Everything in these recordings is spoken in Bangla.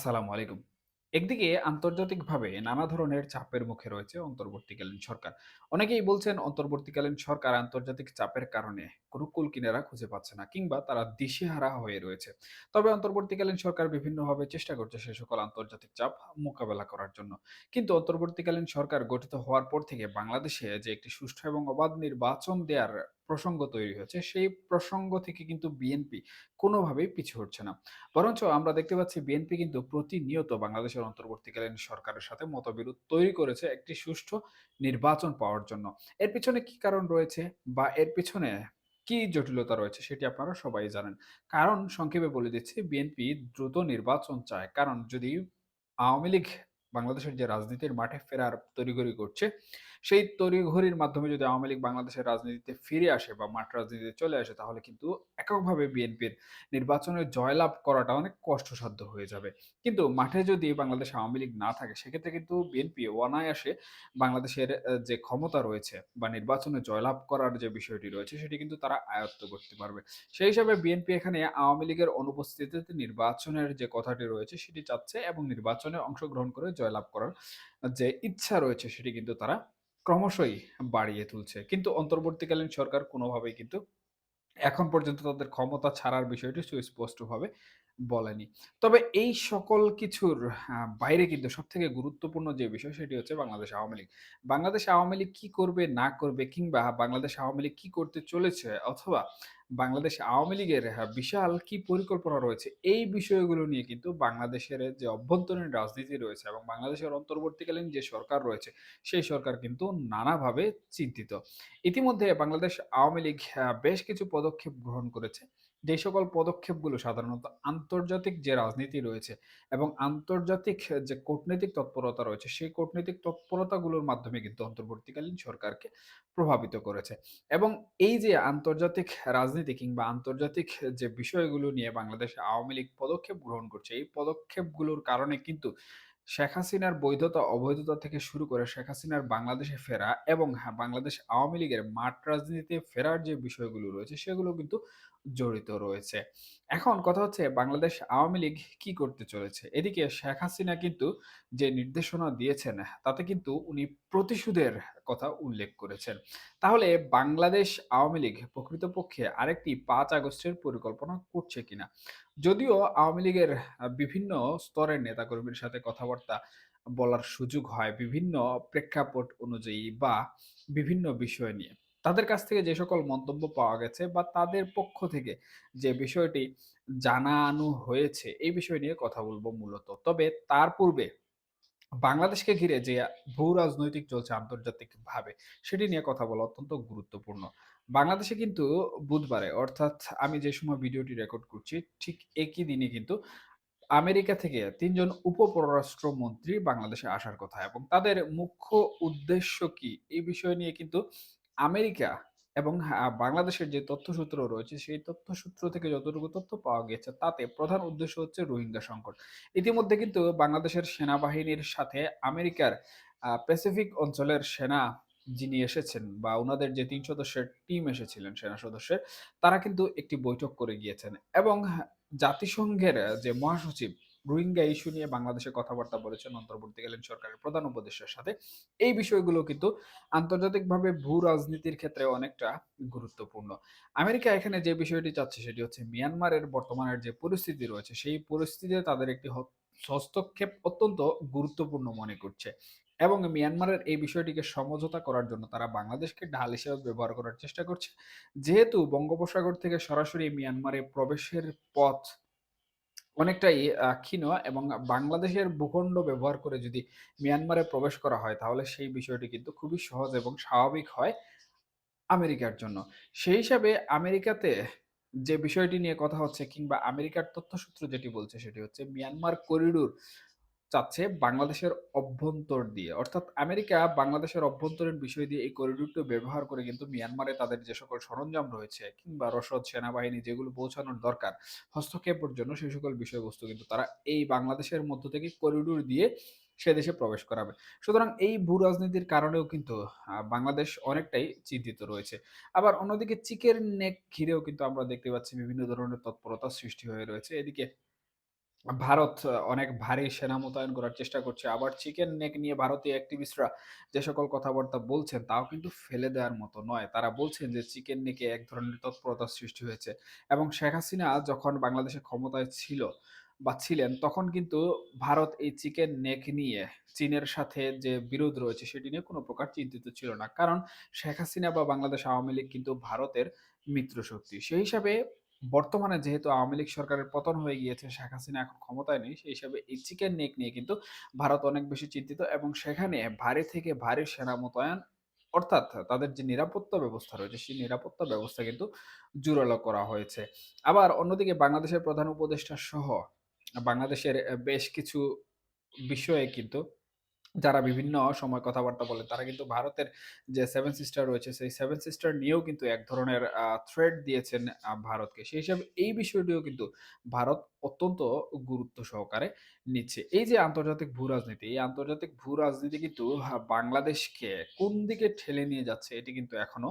আসসালামু আলাইকুম। একদিকে আন্তর্জাতিকভাবে নানা ধরনের চাপের মুখে রয়েছে অন্তর্বর্তীকালীন সরকার। অনেকেই বলছেন অন্তর্বর্তীকালীন সরকার আন্তর্জাতিক চাপের কারণে কোনো কুল কিনারা খুঁজে পাচ্ছে না কিংবা তারা দিশেহারা হয়ে রয়েছে। তবে অন্তর্বর্তীকালীন সরকার বিভিন্নভাবে চেষ্টা করছে সে সকল আন্তর্জাতিক চাপ মোকাবেলা করার জন্য। কিন্তু অন্তর্বর্তীকালীন সরকার গঠিত হওয়ার পর থেকে বাংলাদেশে যে একটি সুষ্ঠু এবং অবাধ নির্বাচন দেয়ার প্রসঙ্গ তৈরি হয়েছে, সেই প্রসঙ্গ থেকে কিন্তু বিএনপি কোনোভাবেই পিছু হটছে না। বরঞ্চ আমরা দেখতে পাচ্ছি বিএনপি কিন্তু প্রতিনিয়ত বাংলাদেশের অন্তর্বর্তীকালীন সরকারের সাথে মতবিরোধ তৈরি করেছে একটি সুষ্ঠু নির্বাচন পাওয়ার জন্য। এর পিছনে কি কারণ রয়েছে বা এর পিছনে কি জটিলতা রয়েছে সেটি আপনারা সবাই জানেন। কারণ সংক্ষেপে বলে দিচ্ছি বিএনপি দ্রুত নির্বাচন চায়। কারণ যদি আওয়ামী লীগ বাংলাদেশের যে রাজনীতির মাঠে ফেরার তড়িঘড়ি করছে, সেই তড়িঘড়ির মাধ্যমে যদি আওয়ামী লীগ বাংলাদেশের রাজনীতিতে ফিরে আসে বা মাঠ রাজনীতিতে চলে আসে, তাহলে কিন্তু এককভাবে বিএনপির নির্বাচনে জয়লাভ করাটা অনেক কষ্টসাধ্য হয়ে যাবে। কিন্তু মাঠে যদি বাংলাদেশ আওয়ামী লীগ না থাকে, সেক্ষেত্রে কিন্তু বিএনপি অনায়াসে বাংলাদেশের যে ক্ষমতা রয়েছে বা নির্বাচনে জয়লাভ করার যে বিষয়টি রয়েছে, সেটি কিন্তু তারা আয়ত্ত করতে পারবে। সেই হিসাবে বিএনপি এখানে আওয়ামী লীগের অনুপস্থিতিতে নির্বাচনের যে কথাটি রয়েছে, সেটি চাচ্ছে এবং নির্বাচনে অংশগ্রহণ করে জয়লাভ করার যে ইচ্ছা রয়েছে, সেটি কিন্তু তারা ক্রমশই বাড়িয়ে তুলছে। কিন্তু অন্তর্বর্তীকালীন সরকার কোনোভাবেই কিন্তু এখন পর্যন্ত তাদের ক্ষমতা ছাড়ার বিষয়টি সুস্পষ্টভাবে বলেনি। তবে এই সকল কিছুর বাইরে কিন্তু সবথেকে গুরুত্বপূর্ণ যে বিষয় সেটি হচ্ছে বাংলাদেশ আওয়ামী লীগ। বাংলাদেশ আওয়ামী লীগ কি করবে না করবে কিংবা বাংলাদেশ আওয়ামী লীগ কি করতে চলেছে অথবা বাংলাদেশ আওয়ামী লীগের হ্যাঁ, বিশাল কি পরিকল্পনা রয়েছে এই বিষয়গুলো নিয়ে কিন্তু বাংলাদেশের যে অভ্যন্তরীণ রাজনীতি রয়েছে এবং বাংলাদেশের অন্তর্বর্তীকালীন যে সরকার রয়েছে সেই সরকার কিন্তু নানাভাবে চিন্তিত। ইতিমধ্যে বাংলাদেশ আওয়ামী লীগ আ বেশ কিছু পদক্ষেপ গ্রহণ করেছে। যে সকল পদক্ষেপগুলো সাধারণত আন্তর্জাতিক যে রাজনীতি রয়েছে এবং আন্তর্জাতিক যে কূটনৈতিক তৎপরতা রয়েছে, সেই কূটনৈতিক তৎপরতাগুলোর মাধ্যমে কিন্তু অন্তর্বর্তীকালীন সরকারকে প্রভাবিত করেছে। এবং এই যে আন্তর্জাতিক রাজনীতি কিংবা আন্তর্জাতিক যে বিষয়গুলো নিয়ে বাংলাদেশ আওয়ামী লীগ পদক্ষেপ গ্রহণ করছে, এই পদক্ষেপগুলোর কারণে কিন্তু শেখ হাসিনার বৈধতা অবৈধতা থেকে শুরু করে শেখ হাসিনার বাংলাদেশে ফেরা এবং হ্যাঁ, বাংলাদেশ আওয়ামী লীগের মাঠ রাজনীতিতে ফেরার যে বিষয়গুলো রয়েছে সেগুলো কিন্তু জড়িত রয়েছে। এখন কথা হচ্ছে বাংলাদেশ আওয়ামী লীগ কি করতে চলেছে? এদিকে শেখ হাসিনা কিন্তু যে নির্দেশনা দিয়েছেন, তাতে কিন্তু উনি প্রতিশোধের কথা উল্লেখ করেছেন। তাহলে বাংলাদেশ আওয়ামী লীগ প্রকৃতপক্ষে আরেকটি পাঁচ আগস্টের পরিকল্পনা করছে কিনা? যদিও আওয়ামী লীগের বিভিন্ন স্তরের নেতাকর্মীর সাথে কথাবার্তা বলার সুযোগ হয় বিভিন্ন প্রেক্ষাপট অনুযায়ী বা বিভিন্ন বিষয় নিয়ে। তাদের কাছ থেকে যে সকল মন্তব্য পাওয়া গেছে বা তাদের পক্ষ থেকে যে বিষয়টি জানানো হয়েছে, এই বিষয় নিয়ে কথা বলব মূলত। তবে তার পূর্বে বাংলাদেশকে ঘিরে যে ভূ-রাজনৈতিক চলছে আন্তর্জাতিকভাবে, সেটি নিয়ে কথা বলা অত্যন্ত গুরুত্বপূর্ণ। বাংলাদেশে কিন্তু বুধবারে অর্থাৎ আমি যে সময় ভিডিওটি রেকর্ড করছি, ঠিক একই দিনে কিন্তু আমেরিকা থেকে ৩ জন উপ-পররাষ্ট্রমন্ত্রী বাংলাদেশে আসার কথা এবং তাদের মুখ্য উদ্দেশ্য কি? এই বিষয় নিয়ে কিন্তু আমেরিকা এবং বাংলাদেশের যে তথ্যসূত্র রয়েছে, সেই তথ্যসূত্র থেকে যতটুকু তথ্য পাওয়া গিয়েছে, তাতে প্রধান উদ্দেশ্য হচ্ছে রোহিঙ্গা সংকট। ইতিমধ্যে কিন্তু বাংলাদেশের সেনাবাহিনীর সাথে আমেরিকার প্যাসিফিক অঞ্চলের সেনা যিনি এসেছেন বা ওনাদের যে তিন সদস্যের টিম এসেছিলেন সেনা সদস্যের, তারা কিন্তু একটি বৈঠক করে গিয়েছেন এবং জাতিসংঘের যে মহাসচিব রোহিঙ্গা ইস্যু নিয়ে বাংলাদেশে কথাবার্তা বলেছেন অন্তর্বর্তীকালীন সরকারের প্রধান উপদেষ্টার সাথে। এই বিষয়গুলো কিন্তু আন্তর্জাতিকভাবে ভূ-রাজনীতির ক্ষেত্রে অনেকটা গুরুত্বপূর্ণ। আমেরিকা এখানে যে বিষয়টি চাচ্ছে সেটি হচ্ছে মিয়ানমারের বর্তমানের যে পরিস্থিতি রয়েছে, সেই পরিস্থিতিতে তাদের একটি হস্তক্ষেপ অত্যন্ত গুরুত্বপূর্ণ মনে করছে। এবং মিয়ানমারের এই বিষয়টিকে সমঝোতা করার জন্য তারা বাংলাদেশকে ঢাল হিসেবে ব্যবহার করার চেষ্টা করছে। যেহেতু বঙ্গোপসাগর থেকে সরাসরি মিয়ানমারে প্রবেশের পথ অনেকটাই ক্ষীণ এবং বাংলাদেশের ভূখণ্ড ব্যবহার করে যদি মিয়ানমারে প্রবেশ করা হয়, তাহলে সেই বিষয়টি কিন্তু খুবই সহজ এবং স্বাভাবিক হয় আমেরিকার জন্য। সেই হিসাবে আমেরিকাতে যে বিষয়টি নিয়ে কথা হচ্ছে কিংবা আমেরিকার তথ্যসূত্র যেটি বলছে সেটি হচ্ছে মিয়ানমার করিডোর চাচ্ছে বাংলাদেশের অভ্যন্তর দিয়ে। অর্থাৎ আমেরিকা বাংলাদেশের অভ্যন্তরীণ বিষয় দিয়ে এই করিডোরটি ব্যবহার করে কিন্তু মিয়ানমারে তাদের যে সকল সরঞ্জাম রয়েছে কিংবা রসদ, সেনাবাহিনী যেগুলো পৌঁছানোর দরকার হস্তক্ষেপের জন্য সেই সকল বিষয়বস্তু কিন্তু তারা এই বাংলাদেশের মধ্য থেকে করিডোর দিয়ে সে দেশে প্রবেশ করাবে। সুতরাং এই ভূ-রাজনীতির কারণেও কিন্তু বাংলাদেশ অনেকটাই চিন্তিত রয়েছে। আবার অন্যদিকে চিকের নেক ঘিরেও কিন্তু আমরা দেখতে পাচ্ছি বিভিন্ন ধরনের তৎপরতা সৃষ্টি হয়ে রয়েছে। এদিকে ভারত অনেক ভারী সেনা মোতায়েন করার চেষ্টা করছে। আবার চিকেন নেক নিয়ে ভারতীয় অ্যাক্টিভিস্টরা যে সকল কথাবার্তা বলছেন, তাও কিন্তু ফেলে দেওয়ার মতো নয়। তারা বলছেন যে চিকেন নেকে এক ধরনের তৎপরতার সৃষ্টি হয়েছে এবং শেখ হাসিনা যখন বাংলাদেশে ক্ষমতায় ছিল বা ছিলেন, তখন কিন্তু ভারত এই চিকেন নেক নিয়ে চীনের সাথে যে বিরোধ রয়েছে, সেটি নিয়ে কোনো প্রকার চিন্তিত ছিল না। কারণ শেখ হাসিনা বা বাংলাদেশ আওয়ামী লীগ কিন্তু ভারতের মিত্রশক্তি। সেই হিসাবে বর্তমানে যেহেতু আওয়ামী লীগ সরকারের পতন হয়ে গিয়েছে, শেখ হাসিনা এখন ক্ষমতায় নেই। সেই হিসাবে এই চিকেন নেক নিয়ে কিন্তু ভারত অনেক বেশি চিন্তিত এবং সেখানে ভারী থেকে ভারী সেনা মোতায়েন অর্থাৎ তাদের যে নিরাপত্তা ব্যবস্থা রয়েছে, সেই নিরাপত্তা ব্যবস্থা কিন্তু জোরালো করা হয়েছে। আবার অন্যদিকে বাংলাদেশের প্রধান উপদেষ্টা সহ বাংলাদেশের বেশ কিছু বিষয়ে কিন্তু যারা বিভিন্ন সময় কথাবার্তা বলে, তারা কিন্তু ভারতের যে সেভেন সিস্টার রয়েছে, সেই সেভেন সিস্টার নিয়েও কিন্তু এক ধরনের থ্রেড দিয়েছেন ভারতকে। সেই হিসাবে এই বিষয়টিও কিন্তু ভারত অত্যন্ত গুরুত্ব সহকারে নিচ্ছে। এই যে আন্তর্জাতিক ভূ রাজনীতি, এই আন্তর্জাতিক ভূ রাজনীতি কিন্তু বাংলাদেশকে কোন দিকে ঠেলে নিয়ে যাচ্ছে, এটি কিন্তু এখনও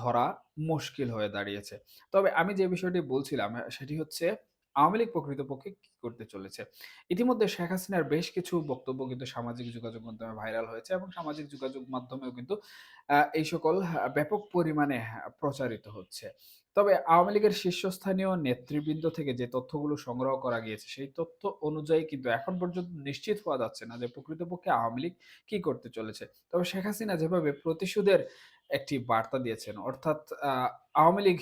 ধরা মুশকিল হয়ে দাঁড়িয়েছে। তবে আমি যে বিষয়টি বলছিলাম, সেটি হচ্ছে আওয়ামী লীগ প্রকৃতপক্ষে কি করতে চলেছে ইতিমধ্যে শেখ হাসিনার বেশ কিছু বক্তব্য কিন্তু সামাজিক যোগাযোগ মাধ্যমে ভাইরাল হয়েছে এবং সামাজিক যোগাযোগ মাধ্যমেও কিন্তু এই সকল ব্যাপক পরিমাণে প্রচারিত হচ্ছে। তবে আওয়ামী লীগের শীর্ষস্থানীয় নেতৃবৃন্দ থেকে যে তথ্যগুলো সংগ্রহ করা গিয়েছে, সেই তথ্য অনুযায়ী কিন্তু এখন পর্যন্ত নিশ্চিত হওয়া যাচ্ছে না যে প্রকৃতপক্ষে আওয়ামী লীগ কি করতে চলেছে। তবে শেখ হাসিনা যেভাবে প্রতিশোধের একটি বার্তা দিয়েছেন, অর্থাৎ আওয়ামী লীগ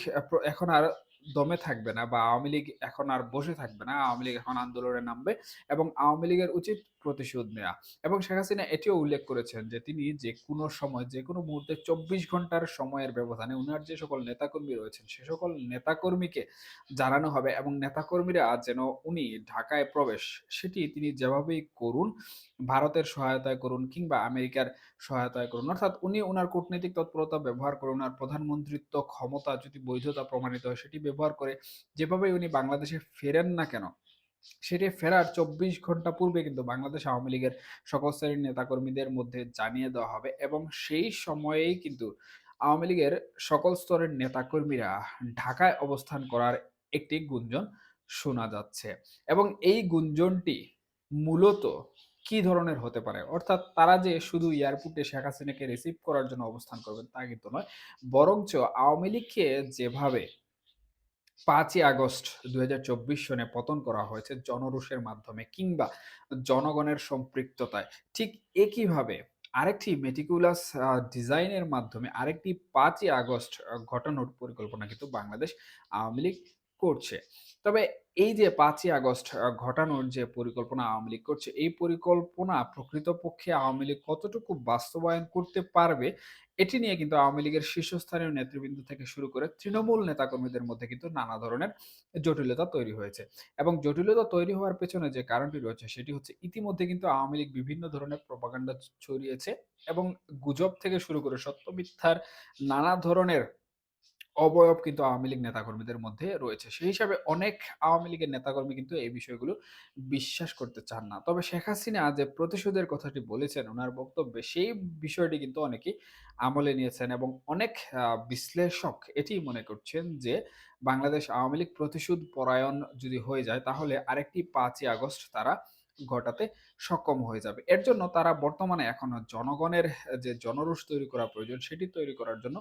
এখন আর দমে থাকবে না বা আওয়ামী লীগ এখন আর বসে থাকবে না। আওয়ামী লীগ এখন আন্দোলনে নামবে এবং আওয়ামী লীগের উচিত প্রতিশোধ নেয়া। এবং শেখ হাসিনা এটিও উল্লেখ করেছেন যে তিনি যেকোনো সময় যেকোনো মুহূর্তে ২৪ ঘণ্টার সময়ের ব্যবধানে উনার যে সকল নেতাকর্মী রয়েছেন সে সকল নেতাকর্মীকে জানানো হবে এবং নেতাকর্মীরা যেন উনি ঢাকায় প্রবেশ সেটি তিনি যেভাবেই করুন, ভারতের সহায়তায় করুন কিংবা আমেরিকার সহায়তায় করুন। অর্থাৎ উনি উনার কূটনৈতিক তৎপরতা ব্যবহার করে উনার প্রধানমন্ত্রিত্ব ক্ষমতা যদি বৈধতা প্রমাণিত হয় সেটি ব্যবহার করে যেভাবেই উনি বাংলাদেশে ফেরেন না কেন সেটি ফেরার ২৪ ঘণ্টা পূর্বে কিন্তু বাংলাদেশ আওয়ামী লীগের সকল শ্রেণির নেতাকর্মীদের মধ্যে জানিয়ে দেওয়া হবে এবং সেই সময়েই কিন্তু আওয়ামী লীগের সকল স্তরের নেতাকর্মীরা ঢাকায় অবস্থান করার একটি গুঞ্জন শোনা যাচ্ছে এবং এই গুঞ্জনটি মূলত কি ধরনের হতে পারে? অর্থাৎ তারা যে শুধু এয়ারপোর্টে শেখ হাসিনাকে রিসিভ করার জন্য অবস্থান করবেন তা কিন্তু নয়। বরঞ্চ আওয়ামী লীগকে যেভাবে ৫ই আগস্ট দুই হাজার চব্বিশ সনে পতন করা হয়েছে জনরোষের মাধ্যমে কিংবা জনগণের সম্পৃক্ততায়। ঠিক একইভাবে আরেকটি মেটিকুলাস ডিজাইনের মাধ্যমে আরেকটি পাঁচই আগস্ট ঘটানোর পরিকল্পনা কিন্তু বাংলাদেশ আওয়ামী লীগ করছে। তবে এই যে পাঁচই আগস্ট ঘটানোর যে পরিকল্পনা আওয়ামী লীগ করছে, এই পরিকল্পনা প্রকৃতপক্ষে আওয়ামী লীগ কতটুকু বাস্তবায়ন করতে পারবে এটি নিয়ে কিন্তু আওয়ামী লীগের শীর্ষস্থানীয় নেতৃবৃন্দ থেকে শুরু করে তৃণমূল নেতাকর্মীদের মধ্যে কিন্তু নানা ধরনের জটিলতা তৈরি হয়েছে। এবং জটিলতা তৈরি হওয়ার পেছনে যে কারণটি রয়েছে সেটি হচ্ছে ইতিমধ্যে কিন্তু আওয়ামী লীগ বিভিন্ন ধরনের প্রপাগান্ডা ছড়িয়েছে এবং গুজব থেকে শুরু করে সত্য মিথ্যার নানা ধরনের অবয়ব কিন্তু আওয়ামী লীগ নেতাকর্মীদের মধ্যে রয়েছে। সেই হিসাবে অনেক আওয়ামী লীগের নেতাকর্মী কিন্তু এই বিষয়গুলো বিশ্বাস করতে চান না। তবে শেখ হাসিনা যে প্রতিশোধের কথাটি বলেছেন ওনার বক্তব্যে, সেই বিষয়টি কিন্তু অনেকেই আমলে নিয়েছেন এবং অনেক বিশ্লেষক এটিই মনে করছেন যে, বাংলাদেশ আওয়ামী লীগ প্রতিশোধ পরায়ণ যদি হয়ে যায় তাহলে আরেকটি পাঁচই আগস্ট তারা ঘটাতে সক্ষম হয়ে যাবে। এর জন্য তারা বর্তমানে এখনও জনগণের যে জনরোষ তৈরি করা প্রয়োজন, সেটি তৈরি করার জন্য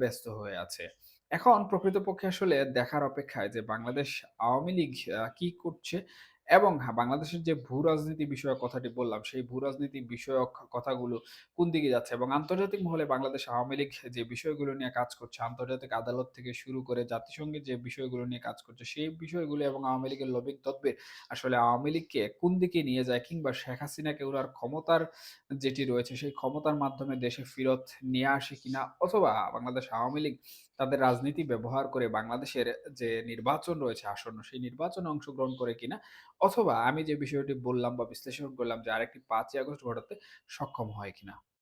ব্যস্ত হয়ে আছে। এখন প্রকৃতপক্ষে আসলে দেখার অপেক্ষায় যে বাংলাদেশ আওয়ামী লীগ কি করছে এবং হ্যাঁ, বাংলাদেশের যে ভূ-রাজনীতি বিষয়ক কথাটি বললাম, সেই ভূ-রাজনীতি বিষয়ক কথাগুলো কোন দিকে যাচ্ছে? এবং আন্তর্জাতিক মহলে বাংলাদেশ আওয়ামী লীগ যে বিষয়গুলো নিয়ে কাজ করছে, আন্তর্জাতিক আদালত থেকে শুরু করে জাতিসংঘের যে বিষয়গুলো নিয়ে কাজ করছে, সেই বিষয়গুলো এবং আওয়ামী লীগের লবিং তদবির আসলে আওয়ামী লীগকে কোন দিকে নিয়ে যায় কিংবা শেখ হাসিনাকে উনার ক্ষমতার যেটি রয়েছে, সেই ক্ষমতার মাধ্যমে দেশে ফিরত নিয়ে আসে কিনা? অথবা বাংলাদেশ আওয়ামী লীগ তাদের রাজনীতি ব্যবহার করে বাংলাদেশের যে নির্বাচন রয়েছে আসন্ন, সেই নির্বাচনে অংশগ্রহণ করে কিনা অথবা আমি যে বিষয়টি বললাম বা বিশ্লেষণ করলাম যে আরেকটি পাঁচই আগস্ট ঘটাতে সক্ষম হয় কিনা।